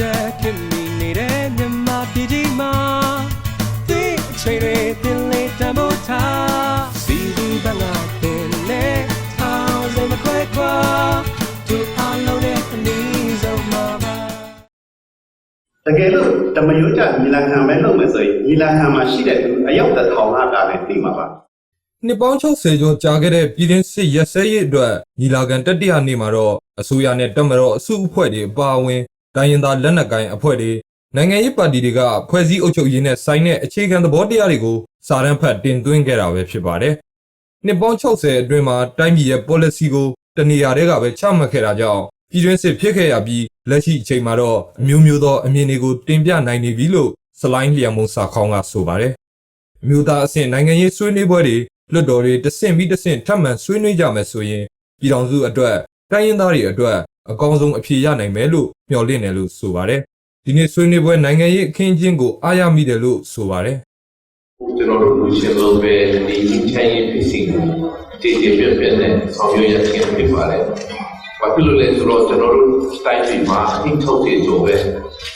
တဲ့ခင်မီနေတဲ့မြန်မာပြည်ကြီးမှာဒီအချိန်တွေတင်လေးတမို့ထားစီဒီဘငါတင်နေထောင်းစမခွဲခွာသူအလုံးနဲ့အနည်းဆုံးမှာပါတကယ်လို့တမယိုးကြညီလာခံပဲလုပ်မယ်ဆိုရင်ညီလာခံမှာရှိတဲ့သူအယောက်တစ်ထောင်လောက်တာလည်းသိမှာပါနှစ်ပေါင်း60ကျော်ကြာခဲ့တဲ့ပြည်တွင်းစစ်ရက်စဲရေးအတွက်ညီလာခံတတိယနေ့မှာတော့အစိုးရနဲ့တပ်မတော်အစုအဖွဲ့တွေအပါအဝင် တိုင်းရင်းသားလက်နက်ကိုင်အဖွဲ့တွေနိုင်ငံရေးပါတီတွေကဖွဲ့စည်းအုပ်ချုပ်ရေးနဲ့ဆိုင်တဲ့အခြေခံသဘောတရားတွေကိုစာတမ်းဖတ်တင်သွင်းခဲ့တာပဲဖြစ်ပါတယ်။နှစ်ပေါင်း60အတွင်းမှာတိုင်းပြည်ရဲ့ policy ကိုတနေရာတည်းကပဲချမှတ်ခဲ့တာကြောင့်ပြည်တွင်းစစ်ဖြစ်ခဲ့ရပြီးလက်ရှိအချိန်မှာတော့အမျိုးမျိုးသောအမြင်တွေကိုတင်ပြနိုင်နေပြီလို့စလိုင်းလျံမုံစာခေါင်းကဆိုပါတယ်။အမျိုးသားအဆင့်နိုင်ငံရေးဆွေးနွေးပွဲတွေလွတ်တော်တွေတဆင့်ပြီးတဆင့်ထပ်မံဆွေးနွေးကြမယ်ဆိုရင်ပြည်တော်စုအတွက်တိုင်းရင်းသားတွေအတွက် အကောင်းဆုံးအဖြေရနိုင်မယ်လို့မျှော်လင့်တယ်လို့ဆိုပါတယ်။ဒီနေ့ဆွေးနွေးပွဲနိုင်ငံရေးအခင်းအကျင်းကိုအားရမိတယ်လို့ဆိုပါတယ်ကျွန်တော်တို့လူရှင်လို့ပဲဒီချင်းချင်းရေးဖြစ်စီကိုတည်တည်ပြည့်ပြည့်နဲ့ဆောင်ရွက်ရခြင်းဖြစ်ပါတယ်။ဘာဖြစ်လို့လဲဆိုတော့ကျွန်တော်တို့တိုင်းပြည်မှာအင်းထုတ်တဲ့ဆိုပဲ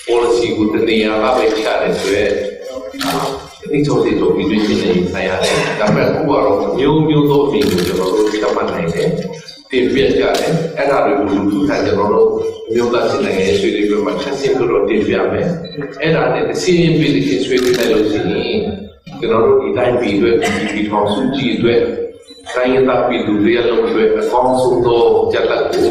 policy ကိုတနေရာကပဲချရတယ်ဆိုရဲအင်းထုတ်တဲ့ဆိုပြီးတွေ့ချင်းနေဆိုင်ရတယ်။ဒါပေမဲ့အခုကတော့မျိုးမျိုးသောအမြင်ကိုကျွန်တော်တို့သတ်မှတ်နိုင်တယ်။ တင်ပြကြတယ်။အဲ့ဒါတွေကိုလူထုကကျွန်တော်တို့မျိုးသားစစ်နိုင်ငံရေးဆွေးနွေးပွဲမှာဆက်စစ်လို့တော့တင်ပြမယ်။အဲ့ဒါနဲ့တစ်စီးရင်ပြည်သူ့ဆွေးနွေးလိုက်လို့ရှိရင်ကျွန်တော်တို့ဒီတိုင်းပြည်အတွက်ဒီပြည်ထောင်စုကြည်အတွက်တိုင်းရင်းသားပြည်သူတွေအလုံးအတွက်အကောင်းဆုံးသောကြက်လက်ကို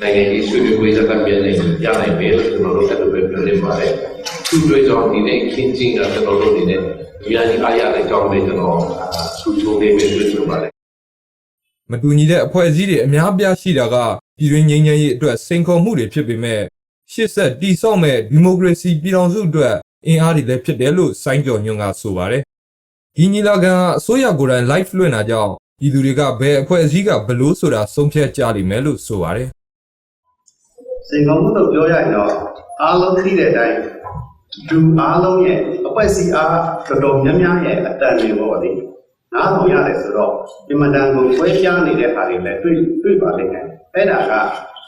နိုင်ငံရေးဆွေးနွေးပွဲကြက်လက်ပြန်နေရနိုင်မယ်လို့ကျွန်တော်တို့အဲ့လိုပဲပြောနေပါတယ်။သူတွေကြောင့်ဒီနေ့ခင်းချင်းကကျွန်တော်တို့ဒီနေ့အများကြီးအားရတဲ့ကြောင်းလေးကျွန်တော်ဆူချိုးလေးပဲတွေ့ချင်ပါတယ်။ မတူညီတဲ့အဖွဲ့အစည်းတွေအများအပြားရှိတာကပြည်တွင်းငြိမ်းချမ်းရေးအတွက်စိန်ခေါ်မှုတွေဖြစ်ပေမဲ့ရှစ်ဆက်တိဆောက်မဲ့ဒီမိုကရေစီပြည်ထောင်စုအတွက်အင်အားတွေလည်းဖြစ်တယ်လို့စိုင်းကျော်ညွန့်ကဆိုပါတယ်။ဒီညီလာခံကအစိုးရကိုယ်တိုင် live လွှင့်တာကြောင့်ပြည်သူတွေကဘယ်အဖွဲ့အစည်းကဘယ်လို့ဆိုတာဆုံးဖြတ်ကြလိမ့်မယ်လို့ဆိုပါတယ်စိန်ခေါ်မှုလို့ပြောရရင်တော့အားလုံးသိတဲ့အတိုင်းလူအားလုံးရဲ့အပွက်စီအားတော်တော်များများရဲ့အတန်တွေပေါ့လေ နားထောင်ရတယ်ဆိုတော့ဒီမတန်ကိုခွဲခြားနေတဲ့ဟာတွေလည်းတွေ့တွေ့ပါလိမ့်မယ်အဲ့ဒါက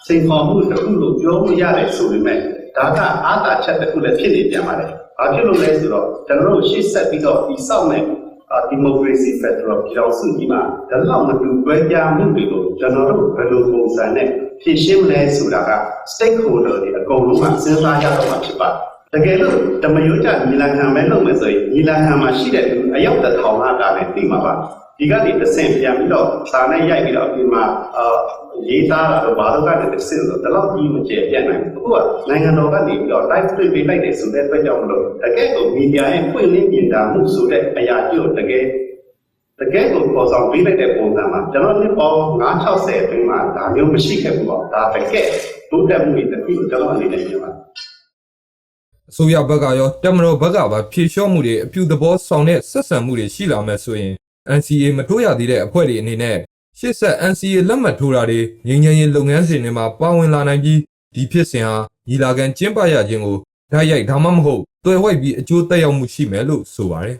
စိန်ခေါ်မှုတစ်ခုလို့ပြောလို့ရတယ်ဆိုပေမဲ့ဒါကအားသာချက်တစ်ခုလည်းဖြစ်နေပြန်ပါတယ်ဘာဖြစ်လို့လဲဆိုတော့ကျွန်တော်တို့ရှေ့ဆက်ပြီးတော့ဒီစောက်မဲ့ဒီမိုကရေစီဖက်ဒရယ်ပြည်တော်စုကြီးမှာဒါလောက်မတူတွဲပြားမှုတွေကိုကျွန်တော်တို့ဘယ်လိုပုံစံနဲ့ဖြည့်ရှင်းမလဲဆိုတာက stakeholder တွေအကုန်လုံးကစဉ်းစားရတော့မှာဖြစ်ပါတယ် တကယ်လို့တမယိုးကြညီလာခံပဲလုပ်မယ်ဆိုရင်ညီလာခံမှာရှိတဲ့သူအယောက်တစ်ထောင်လောက်တာလည်းသိမှာပါဒီကနေတစ်ဆင့်ပြန်ပြီးတော့စာနဲ့ရိုက်ပြီးတော့ဒီမှာအာရေးသားတာတော့ဘာလို့ကတည်းကတစ်ဆင့်ဆိုတော့ဒီလောက်ကြီးမကျယ်ပြန့်နိုင်ဘူးအခုကနိုင်ငံတော်ကနေပြီးတော့ live တွေ့ပေးလိုက်တယ်ဆိုတဲ့အတွက်ကြောင့်မလို့တကယ်ကိုမီဒီယာရဲ့ဖွင့်လင်းမြင်တာမှုဆိုတဲ့အရာကြီးကိုတကယ်တကယ်ကိုပေါ်ဆောင်ပေးလိုက်တဲ့ပုံစံမှာကျွန်တော်နှစ်ပေါင်း960အတွင်းမှာဒါမျိုးမရှိခဲ့ဘူးပေါ့ဒါတကယ်တိုးတက်မှုတွေတခုကျွန်တော်အနေနဲ့မြင်ပါတယ်။ အစိုးရဘက်ကရောတပ်မတော်ဘက်ကပါဖြည့်လျှော့မှုတွေအပြုသဘောဆောင်တဲ့ဆက်ဆံမှုတွေရှိလာမယ်ဆိုရင် NCA မထိုးရသေးတဲ့အဖွဲ့တွေအနေနဲ့ရှစ်ဆက် NCA လက်မှတ်ထိုးတာတွေငြိမ်းချမ်းရေးလုပ်ငန်းစဉ်တွေမှာပါဝင်လာနိုင်ပြီးဒီဖြစ်စဉ်ဟာညီလာခံကျင်းပရခြင်းကိုဓာတ်ရိုက်ဒါမှမဟုတ်တွယ်ဝိုက်ပြီးအကျိုးသက်ရောက်မှုရှိမယ်လို့ဆိုပါတယ်